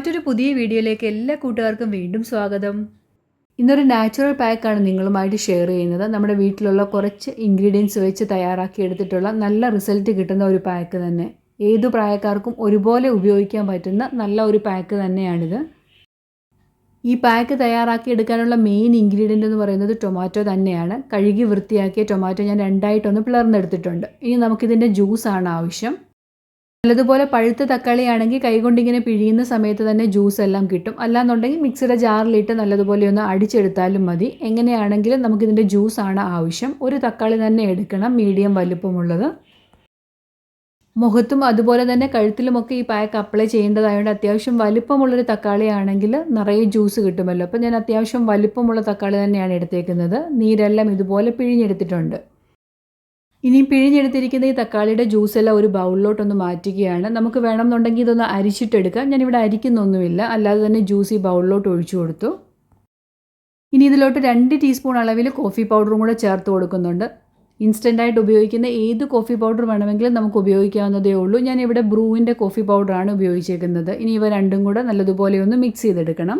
മറ്റൊരു പുതിയ വീഡിയോയിലേക്ക് എല്ലാ കൂട്ടുകാർക്കും വീണ്ടും സ്വാഗതം. ഇന്നൊരു നാച്ചുറൽ പാക്കാണ് നിങ്ങളുമായിട്ട് ഷെയർ ചെയ്യുന്നത്. നമ്മുടെ വീട്ടിലുള്ള കുറച്ച് ഇൻഗ്രീഡിയൻസ് വെച്ച് തയ്യാറാക്കി എടുത്തിട്ടുള്ള നല്ല റിസൾട്ട് കിട്ടുന്ന ഒരു പാക്ക് തന്നെ. ഏതു പ്രായക്കാർക്കും ഒരുപോലെ ഉപയോഗിക്കാൻ പറ്റുന്ന നല്ല ഒരു പാക്ക് തന്നെയാണിത്. ഈ പാക്ക് തയ്യാറാക്കി എടുക്കാനുള്ള മെയിൻ ഇൻഗ്രീഡിയന്റ് എന്ന് പറയുന്നത് ടൊമാറ്റോ തന്നെയാണ്. കഴുകി വൃത്തിയാക്കിയ ടൊമാറ്റോ ഞാൻ രണ്ടായിട്ടൊന്ന് പിളർന്നെടുത്തിട്ടുണ്ട്. ഇനി നമുക്കിതിന്റെ ജ്യൂസാണ് ആവശ്യം. നല്ലതുപോലെ പഴുത്ത തക്കാളി ആണെങ്കിൽ കൈകൊണ്ടിങ്ങനെ പിഴിയുന്ന സമയത്ത് തന്നെ ജ്യൂസ് എല്ലാം കിട്ടും. അല്ലാന്നുണ്ടെങ്കിൽ മിക്സിയുടെ ജാറിലിട്ട് നല്ലതുപോലെ ഒന്ന് അടിച്ചെടുത്താലും മതി. എങ്ങനെയാണെങ്കിലും നമുക്കിതിന്റെ ആണ് ആവശ്യം. ഒരു തക്കാളി തന്നെ എടുക്കണം മീഡിയം വലുപ്പമുള്ളത്. മുഖത്തും അതുപോലെ തന്നെ കഴുത്തിലുമൊക്കെ ഈ പാക്ക് അപ്ലൈ ചെയ്യേണ്ടതായതുകൊണ്ട് അത്യാവശ്യം വലിപ്പമുള്ളൊരു തക്കാളി ആണെങ്കിൽ നിറയെ ജ്യൂസ് കിട്ടുമല്ലോ. അപ്പോൾ ഞാൻ അത്യാവശ്യം വലിപ്പമുള്ള തക്കാളി തന്നെയാണ് എടുത്തേക്കുന്നത്. നീരെല്ലാം ഇതുപോലെ പിഴിഞ്ഞെടുത്തിട്ടുണ്ട്. ഇനി പിഴിഞ്ഞെടുത്തിരിക്കുന്ന ഈ തക്കാളിയുടെ ജ്യൂസ് എല്ലാം ഒരു ബൗളിലോട്ടൊന്ന് മാറ്റുകയാണ്. നമുക്ക് വേണമെന്നുണ്ടെങ്കിൽ ഇതൊന്ന് അരിച്ചിട്ടെടുക്കാം. ഞാനിവിടെ അരിക്കുന്നൊന്നുമില്ല. അല്ലാതെ തന്നെ ജ്യൂസ് ഈ ബൗളിലോട്ട് ഒഴിച്ചു കൊടുത്തു. ഇനി ഇതിലോട്ട് രണ്ട് ടീസ്പൂൺ അളവിൽ കോഫി പൗഡറും കൂടെ ചേർത്ത് കൊടുക്കുന്നുണ്ട്. ഇൻസ്റ്റന്റായിട്ട് ഉപയോഗിക്കുന്ന ഏത് കോഫി പൗഡർ വേണമെങ്കിലും നമുക്ക് ഉപയോഗിക്കാവുന്നതേ ഉള്ളൂ. ഞാൻ ഇവിടെ ബ്രൂവിന്റെ കോഫി പൗഡറാണ് ഉപയോഗിച്ചേക്കുന്നത്. ഇനി ഇവ രണ്ടും കൂടെ നല്ലതുപോലെ ഒന്ന് മിക്സ് ചെയ്തെടുക്കണം.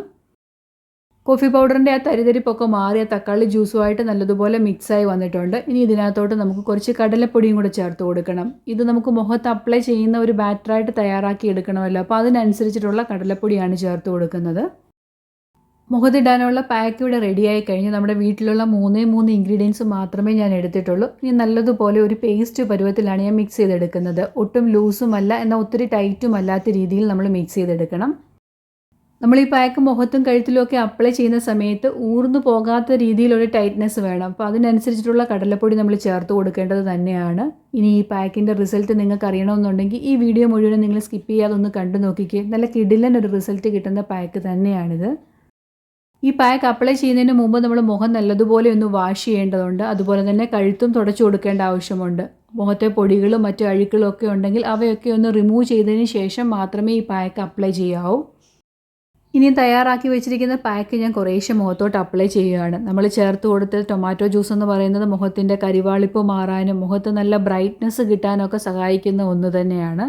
കോഫി പൗഡറിന്റെ ആ തരിതരിപ്പൊക്കെ മാറിയ തക്കാളി ജ്യൂസുമായിട്ട് നല്ലതുപോലെ മിക്സായി വന്നിട്ടുണ്ട്. ഇനി ഇതിനകത്തോട്ട് നമുക്ക് കുറച്ച് കടലപ്പൊടിയും കൂടെ ചേർത്ത് കൊടുക്കണം. ഇത് നമുക്ക് മുഖത്ത് അപ്ലൈ ചെയ്യുന്ന ഒരു ബാറ്ററായിട്ട് തയ്യാറാക്കി എടുക്കണമല്ലോ. അപ്പോൾ അതിനനുസരിച്ചിട്ടുള്ള കടലപ്പൊടിയാണ് ചേർത്ത് കൊടുക്കുന്നത്. മുഖത്തിടാനുള്ള പാക്ക് ഇവിടെ റെഡിയായി കഴിഞ്ഞ് നമ്മുടെ വീട്ടിലുള്ള മൂന്നേ മൂന്ന് ഇൻഗ്രീഡിയൻസ് മാത്രമേ ഞാൻ എടുത്തിട്ടുള്ളൂ. ഇനി നല്ലതുപോലെ ഒരു പേസ്റ്റ് പരുവത്തിലാണ് ഞാൻ മിക്സ് ചെയ്തെടുക്കുന്നത്. ഒട്ടും ലൂസുമല്ല എന്നാൽ ഒത്തിരി ടൈറ്റും അല്ലാത്ത രീതിയിൽ നമ്മൾ മിക്സ് ചെയ്തെടുക്കണം. നമ്മൾ ഈ പാക്ക് മുഖത്തും കഴുത്തിലും ഒക്കെ അപ്ലൈ ചെയ്യുന്ന സമയത്ത് ഊർന്നു പോകാത്ത രീതിയിലൊരു ടൈറ്റ്നെസ് വേണം. അപ്പോൾ അതിനനുസരിച്ചിട്ടുള്ള കടലപ്പൊടി നമ്മൾ ചേർത്ത് കൊടുക്കേണ്ടത് തന്നെയാണ്. ഇനി ഈ പാക്കിന്റെ റിസൾട്ട് നിങ്ങൾക്ക് അറിയണമെന്നുണ്ടെങ്കിൽ ഈ വീഡിയോ മുഴുവനും നിങ്ങൾ സ്കിപ്പ് ചെയ്യാതെ ഒന്ന് കണ്ടു നോക്കിക്കേ. നല്ല കിടിലൻ ഒരു റിസൾട്ട് കിട്ടുന്ന പാക്ക് തന്നെയാണിത്. ഈ പാക്ക് അപ്ലൈ ചെയ്യുന്നതിന് മുമ്പ് നമ്മൾ മുഖം നല്ലതുപോലെ ഒന്ന് വാഷ് ചെയ്യേണ്ടതുണ്ട്. അതുപോലെ തന്നെ കഴുത്തും തുടച്ചു കൊടുക്കേണ്ട ആവശ്യമുണ്ട്. മുഖത്തെ പൊടികളും മറ്റു അഴുക്കളും ഒക്കെ ഉണ്ടെങ്കിൽ അവയൊക്കെ ഒന്ന് റിമൂവ് ചെയ്തതിന് ശേഷം മാത്രമേ ഈ പാക്ക് അപ്ലൈ ചെയ്യാവൂ. ഇനി തയ്യാറാക്കി വെച്ചിരിക്കുന്ന പാക്ക് ഞാൻ കുറേശ്ശെ മുഖത്തോട്ട് അപ്ലൈ ചെയ്യുകയാണ്. നമ്മൾ ചേർത്ത് കൊടുത്ത ടൊമാറ്റോ ജ്യൂസ് എന്ന് പറയുന്നത് മുഖത്തിന്റെ കരിവാളിപ്പ് മാറാനും മുഖത്ത് നല്ല ബ്രൈറ്റ്നസ് കിട്ടാനൊക്കെ സഹായിക്കുന്ന ഒന്ന് തന്നെയാണ്.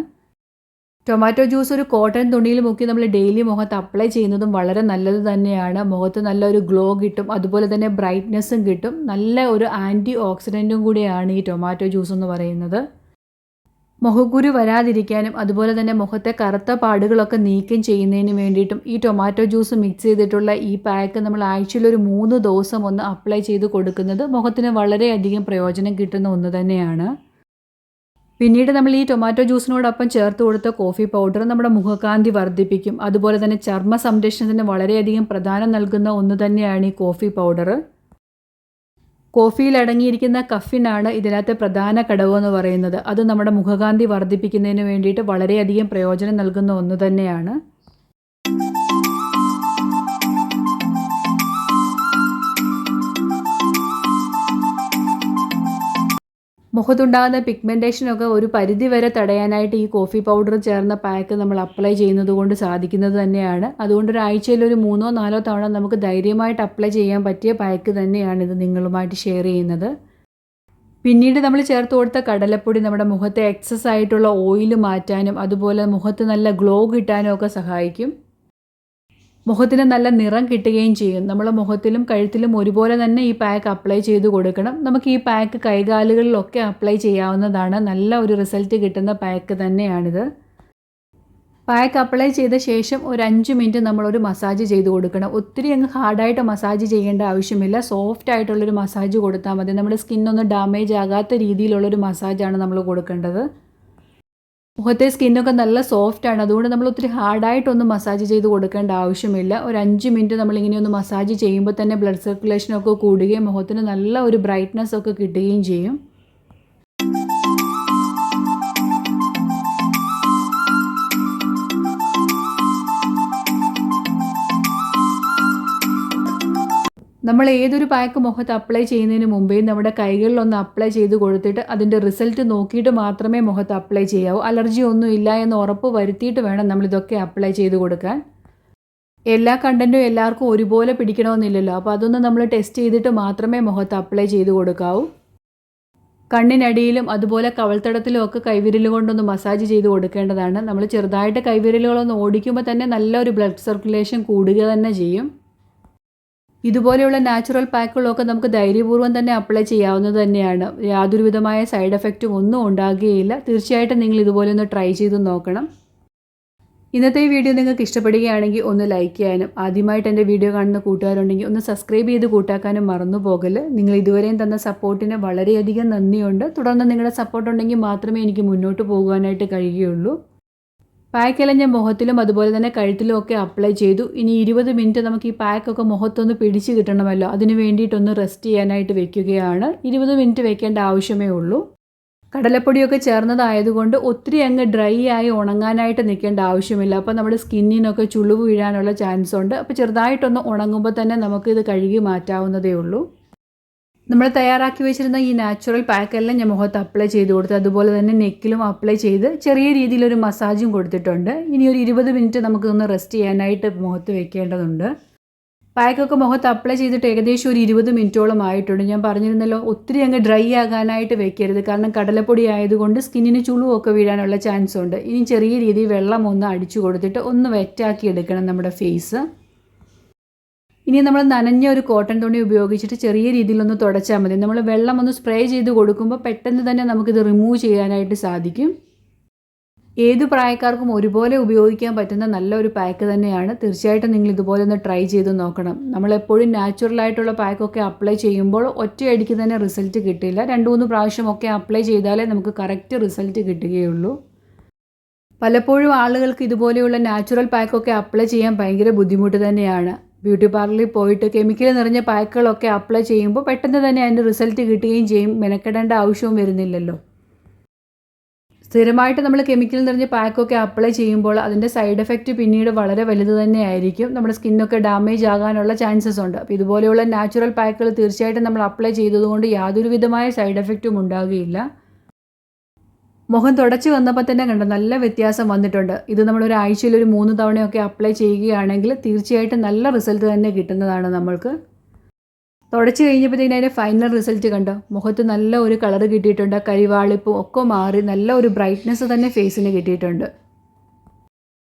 ടൊമാറ്റോ ജ്യൂസ് ഒരു കോട്ടൺ തുണിയിൽ മുക്കി നമ്മൾ ഡെയിലി മുഖത്ത് അപ്ലൈ ചെയ്യുന്നതും വളരെ നല്ലത് തന്നെയാണ്. മുഖത്ത് നല്ലൊരു ഗ്ലോ കിട്ടും അതുപോലെ തന്നെ ബ്രൈറ്റ്നസ്സും കിട്ടും. നല്ല ഒരു ആന്റി ഓക്സിഡന്റും കൂടിയാണ് ഈ ടൊമാറ്റോ ജ്യൂസ് എന്ന് പറയുന്നത്. മുഖക്കുരു വരാതിരിക്കാനും അതുപോലെ തന്നെ മുഖത്തെ കറുത്ത പാടുകളൊക്കെ നീക്കം ചെയ്യുന്നതിന് വേണ്ടിയിട്ടും ഈ ടൊമാറ്റോ ജ്യൂസ് മിക്സ് ചെയ്തിട്ടുള്ള ഈ പാക്ക് നമ്മൾ ആഴ്ചയിൽ ഒരു മൂന്ന് ദിവസം ഒന്ന് അപ്ലൈ ചെയ്ത് കൊടുക്കുന്നത് മുഖത്തിന് വളരെയധികം പ്രയോജനം കിട്ടുന്ന ഒന്ന് തന്നെയാണ്. പിന്നീട് നമ്മൾ ഈ ടൊമാറ്റോ ജ്യൂസിനോടൊപ്പം ചേർത്ത് കൊടുത്ത കോഫി പൗഡർ നമ്മുടെ മുഖകാന്തി വർദ്ധിപ്പിക്കും. അതുപോലെ തന്നെ ചർമ്മ സംരക്ഷണത്തിന് വളരെയധികം പ്രധാനം നൽകുന്ന ഒന്ന് തന്നെയാണ് ഈ കോഫി പൗഡർ കോഫിയിൽ അടങ്ങിയിരിക്കുന്ന കഫിനാണ് ഇതിനകത്തെ പ്രധാന ഘടകം എന്ന് പറയുന്നത്. അത് നമ്മുടെ മുഖകാന്തി വർദ്ധിപ്പിക്കുന്നതിന് വേണ്ടിയിട്ട് വളരെയധികം പ്രയോജനം നൽകുന്ന ഒന്ന് തന്നെയാണ്. മുഖത്തുണ്ടാകുന്ന പിഗ്മെന്റേഷനൊക്കെ ഒരു പരിധി വരെ തടയാനായിട്ട് ഈ കോഫി പൗഡർ ചേർന്ന പാക്ക് നമ്മൾ അപ്ലൈ ചെയ്യുന്നത് കൊണ്ട് സാധിക്കുന്നത് തന്നെയാണ്. അതുകൊണ്ട് ഒരാഴ്ചയിൽ ഒരു മൂന്നോ നാലോ തവണ നമുക്ക് ധൈര്യമായിട്ട് അപ്ലൈ ചെയ്യാൻ പറ്റിയ പാക്ക് തന്നെയാണ് ഇത് നിങ്ങളുമായിട്ട് ഷെയർ ചെയ്യുന്നത്. പിന്നീട് നമ്മൾ ചേർത്ത് കൊടുത്ത കടലപ്പൊടി നമ്മുടെ മുഖത്തെ എക്സസ് ആയിട്ടുള്ള ഓയിൽ മാറ്റാനും അതുപോലെ മുഖത്ത് നല്ല ഗ്ലോ കിട്ടാനും ഒക്കെ സഹായിക്കും. മുഖത്തിന് നല്ല നിറം കിട്ടുകയും ചെയ്യും. നമ്മൾ മുഖത്തിലും കഴുത്തിലും ഒരുപോലെ തന്നെ ഈ പാക്ക് അപ്ലൈ ചെയ്ത് കൊടുക്കണം. നമുക്ക് ഈ പാക്ക് കൈകാലുകളിലൊക്കെ അപ്ലൈ ചെയ്യാവുന്നതാണ്. നല്ല ഒരു റിസൾട്ട് കിട്ടുന്ന പാക്ക് തന്നെയാണിത്. പാക്ക് അപ്ലൈ ചെയ്ത ശേഷം ഒരു അഞ്ച് മിനിറ്റ് നമ്മളൊരു മസാജ് ചെയ്ത് കൊടുക്കണം. ഒത്തിരി അങ്ങ് ഹാർഡായിട്ട് മസാജ് ചെയ്യേണ്ട ആവശ്യമില്ല. സോഫ്റ്റ് ആയിട്ടുള്ളൊരു മസാജ് കൊടുത്താൽ മതി. നമ്മുടെ സ്കിന്നൊന്നും ഡാമേജ് ആകാത്ത രീതിയിലുള്ളൊരു മസാജാണ് നമ്മൾ കൊടുക്കേണ്ടത്. മുഖത്തെ സ്കിന്നൊക്കെ നല്ല സോഫ്റ്റ് ആണ്. അതുകൊണ്ട് നമ്മൾ ഒത്തിരി ഹാർഡായിട്ടൊന്നും മസാജ് ചെയ്ത് കൊടുക്കേണ്ട ആവശ്യമില്ല. ഒരു അഞ്ച് മിനിറ്റ് നമ്മളിങ്ങനെ ഒന്ന് മസാജ് ചെയ്യുമ്പോൾ തന്നെ ബ്ലഡ് സർക്കുലേഷനൊക്കെ കൂടുകയും മുഖത്തിന് നല്ല ഒരു ബ്രൈറ്റ്നസ് ഒക്കെ കിട്ടുകയും ചെയ്യും. നമ്മൾ ഏതൊരു പാക്ക് മുഖത്ത് അപ്ലൈ ചെയ്യുന്നതിന് മുമ്പേ നമ്മുടെ കൈകളിൽ ഒന്ന് അപ്ലൈ ചെയ്ത് കൊടുത്തിട്ട് അതിന്റെ റിസൾട്ട് നോക്കിയിട്ട് മാത്രമേ മുഖത്ത് അപ്ലൈ ചെയ്യാവൂ. അലർജി ഒന്നും ഇല്ല എന്ന് ഉറപ്പ് വരുത്തിയിട്ട് വേണം നമ്മളിതൊക്കെ അപ്ലൈ ചെയ്ത് കൊടുക്കാൻ. എല്ലാ കണ്ടന്റും എല്ലാവർക്കും ഒരുപോലെ പിടിക്കണമെന്നില്ലല്ലോ. അപ്പോൾ അതൊന്ന് നമ്മൾ ടെസ്റ്റ് ചെയ്തിട്ട് മാത്രമേ മുഖത്ത് അപ്ലൈ ചെയ്ത് കൊടുക്കാവൂ. കണ്ണിനടിയിലും അതുപോലെ കവൾത്തടത്തിലും ഒക്കെ കൈവിരൽ കൊണ്ടൊന്ന് മസാജ് ചെയ്ത് കൊടുക്കേണ്ടതാണ്. നമ്മൾ ചെറുതായിട്ട് കൈവിരലുകളൊന്ന് ഓടിക്കുമ്പോൾ തന്നെ നല്ലൊരു ബ്ലഡ് സർക്കുലേഷൻ കൂടുക തന്നെ ചെയ്യും. ഇതുപോലെയുള്ള നാച്ചുറൽ പാക്കുകളൊക്കെ നമുക്ക് ധൈര്യപൂർവം തന്നെ അപ്ലൈ ചെയ്യാവുന്നത് തന്നെയാണ്. യാതൊരു വിധമായ സൈഡ് എഫക്റ്റും ഒന്നും ഉണ്ടാകുകയില്ല. തീർച്ചയായിട്ടും നിങ്ങൾ ഇതുപോലെ ഒന്ന് ട്രൈ ചെയ്ത് നോക്കണം. ഇന്നത്തെ ഈ വീഡിയോ നിങ്ങൾക്ക് ഇഷ്ടപ്പെടുകയാണെങ്കിൽ ഒന്ന് ലൈക്ക് ചെയ്യാനും ആദ്യമായിട്ട് എന്റെ വീഡിയോ കാണുന്ന കൂട്ടുകാരുണ്ടെങ്കിൽ ഒന്ന് സബ്സ്ക്രൈബ് ചെയ്ത് കൂട്ടാക്കാനും മറന്നു പോകൽ. നിങ്ങൾ ഇതുവരെയും തന്ന സപ്പോർട്ടിന് വളരെയധികം നന്ദിയുണ്ട്. തുടർന്ന് നിങ്ങളുടെ സപ്പോർട്ട് ഉണ്ടെങ്കിൽ മാത്രമേ എനിക്ക് മുന്നോട്ട് പോകുവാനായിട്ട് കഴിയുകയുള്ളൂ. പാക്കെല്ലാം ഞാൻ മുഖത്തിലും അതുപോലെ തന്നെ കഴുത്തിലും ഒക്കെ അപ്ലൈ ചെയ്തു. ഇനി ഇരുപത് മിനിറ്റ് നമുക്ക് ഈ പാക്കൊക്കെ മുഖത്തൊന്ന് പിടിച്ച് കിട്ടണമല്ലോ. അതിന് വേണ്ടിയിട്ടൊന്ന് റെസ്റ്റ് ചെയ്യാനായിട്ട് വെക്കുകയാണ്. ഇരുപത് മിനിറ്റ് വെക്കേണ്ട ആവശ്യമേ ഉള്ളൂ. കടലപ്പൊടിയൊക്കെ ചേർന്നതായതുകൊണ്ട് ഒത്തിരി അങ്ങ് ഡ്രൈ ആയി ഉണങ്ങാനായിട്ട് നിൽക്കേണ്ട ആവശ്യമില്ല. അപ്പോൾ നമ്മുടെ സ്കിന്നിനൊക്കെ ചുളിവ് വീഴാനുള്ള ചാൻസ് ഉണ്ട്. അപ്പോൾ ചെറുതായിട്ടൊന്ന് ഉണങ്ങുമ്പോൾ തന്നെ നമുക്കിത് കഴുകി മാറ്റാവുന്നതേ ഉള്ളൂ. നമ്മൾ തയ്യാറാക്കി വെച്ചിരുന്ന ഈ നാച്ചുറൽ പാക്കെല്ലാം ഞാൻ മുഖത്ത് അപ്ലൈ ചെയ്ത് കൊടുത്തു അതുപോലെ തന്നെ നെക്കിലും അപ്ലൈ ചെയ്ത് ചെറിയ രീതിയിലൊരു മസാജും കൊടുത്തിട്ടുണ്ട്. ഇനി ഒരു ഇരുപത് മിനിറ്റ് നമുക്കൊന്ന് റെസ്റ്റ് ചെയ്യാനായിട്ട് മുഖത്ത് വെക്കേണ്ടതുണ്ട്. പാക്കൊക്കെ മുഖത്ത് അപ്ലൈ ചെയ്തിട്ട് ഏകദേശം ഒരു ഇരുപത് മിനിറ്റോളം ആയിട്ടുണ്ട്. ഞാൻ പറഞ്ഞിരുന്നല്ലോ ഒത്തിരി അങ്ങ് ഡ്രൈ ആകാനായിട്ട് വെക്കരുത്. കാരണം കടലപ്പൊടി ആയതുകൊണ്ട് സ്കിന്നിന് ചുളുവൊക്കെ വീഴാനുള്ള ചാൻസ് ഉണ്ട്. ഇനി ചെറിയ രീതിയിൽ വെള്ളം ഒന്ന് അടിച്ചു കൊടുത്തിട്ട് ഒന്ന് വെറ്റാക്കി എടുക്കണം നമ്മുടെ ഫേസ് ഇനി നമ്മൾ നനഞ്ഞ ഒരു കോട്ടൺ തുണി ഉപയോഗിച്ചിട്ട് ചെറിയ രീതിയിലൊന്ന് തുടച്ചാൽ മതി. നമ്മൾ വെള്ളം ഒന്ന് സ്പ്രേ ചെയ്ത് കൊടുക്കുമ്പോൾ പെട്ടെന്ന് തന്നെ നമുക്കിത് റിമൂവ് ചെയ്യാനായിട്ട് സാധിക്കും. ഏത് പ്രായക്കാർക്കും ഒരുപോലെ ഉപയോഗിക്കാൻ പറ്റുന്ന നല്ലൊരു പാക്ക് തന്നെയാണ്. തീർച്ചയായിട്ടും നിങ്ങൾ ഇതുപോലെ ഒന്ന് ട്രൈ ചെയ്ത് നോക്കണം. നമ്മളെപ്പോഴും നാച്ചുറലായിട്ടുള്ള പാക്കൊക്കെ അപ്ലൈ ചെയ്യുമ്പോൾ ഒറ്റയടിക്ക് തന്നെ റിസൾട്ട് കിട്ടില്ല. രണ്ട് മൂന്ന് പ്രാവശ്യമൊക്കെ അപ്ലൈ ചെയ്താലേ നമുക്ക് കറക്റ്റ് റിസൾട്ട് കിട്ടുകയുള്ളൂ. പലപ്പോഴും ആളുകൾക്ക് ഇതുപോലെയുള്ള നാച്ചുറൽ പാക്കൊക്കെ അപ്ലൈ ചെയ്യാൻ ഭയങ്കര ബുദ്ധിമുട്ട് തന്നെയാണ്. ബ്യൂട്ടി പാർലറിൽ പോയിട്ട് കെമിക്കൽ നിറഞ്ഞ പാക്കുകളൊക്കെ അപ്ലൈ ചെയ്യുമ്പോൾ പെട്ടെന്ന് തന്നെ അതിന്റെ റിസൾട്ട് കിട്ടുകയും ചെയ്യും. മെനക്കെടേണ്ട ആവശ്യവും വരുന്നില്ലല്ലോ. സ്ഥിരമായിട്ട് നമ്മൾ കെമിക്കൽ നിറഞ്ഞ പാക്കൊക്കെ അപ്ലൈ ചെയ്യുമ്പോൾ അതിന്റെ സൈഡ് എഫക്റ്റ് പിന്നീട് വളരെ വലുത് തന്നെയായിരിക്കും നമ്മുടെ സ്കിന്നൊക്കെ ഡാമേജ് ആകാനുള്ള ചാൻസസ് ഉണ്ട്. അപ്പോൾ ഇതുപോലെയുള്ള നാച്ചുറൽ പാക്കുകൾ തീർച്ചയായിട്ടും നമ്മൾ അപ്ലൈ ചെയ്തതുകൊണ്ട് യാതൊരു വിധമായ സൈഡ് എഫക്റ്റും ഉണ്ടാകുകയില്ല. മുഖം തുടച്ച് വന്നപ്പോൾ തന്നെ കണ്ടോ നല്ല വ്യത്യാസം വന്നിട്ടുണ്ട്. ഇത് നമ്മൾ ഒരു ആഴ്ചയിൽ ഒരു മൂന്ന് തവണയൊക്കെ അപ്ലൈ ചെയ്യുകയാണെങ്കിൽ തീർച്ചയായിട്ടും നല്ല റിസൾട്ട് തന്നെ കിട്ടുന്നതാണ് നമ്മൾക്ക്. തുടച്ച് കഴിഞ്ഞപ്പോഴത്തേക്കും അതിന്റെ ഫൈനൽ റിസൾട്ട് കണ്ടോ മുഖത്ത് നല്ല ഒരു കളർ കിട്ടിയിട്ടുണ്ട് കരിവാളിപ്പും ഒക്കെ മാറി നല്ല ഒരു ബ്രൈറ്റ്നെസ് തന്നെ ഫേസിന് കിട്ടിയിട്ടുണ്ട്.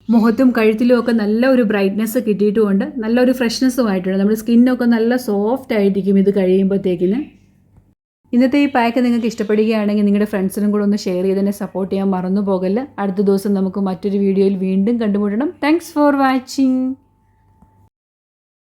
മുഖത്തും കഴുത്തിലും ഒക്കെ നല്ല ഒരു ബ്രൈറ്റ്നെസ് കിട്ടിയിട്ടുമുണ്ട് നല്ലൊരു ഫ്രഷ്നെസ്സും ആയിട്ടുണ്ട്. നമ്മുടെ സ്കിന്നൊക്കെ നല്ല സോഫ്റ്റ് ആയിരിക്കും ഇത് കഴിയുമ്പോഴത്തേക്കിന്. ഇന്നത്തെ ഈ പാക്ക് നിങ്ങൾക്ക് ഇഷ്ടപ്പെടുകയാണെങ്കിൽ നിങ്ങളുടെ ഫ്രണ്ട്സിനും കൂടെ ഒന്ന് ഷെയർ ചെയ്ത് തന്നെ സപ്പോർട്ട് ചെയ്യാൻ മറന്നു പോകല്ല അടുത്ത ദിവസം നമുക്ക് മറ്റൊരു വീഡിയോയിൽ വീണ്ടും കണ്ടുമുട്ടണം. Thanks for watching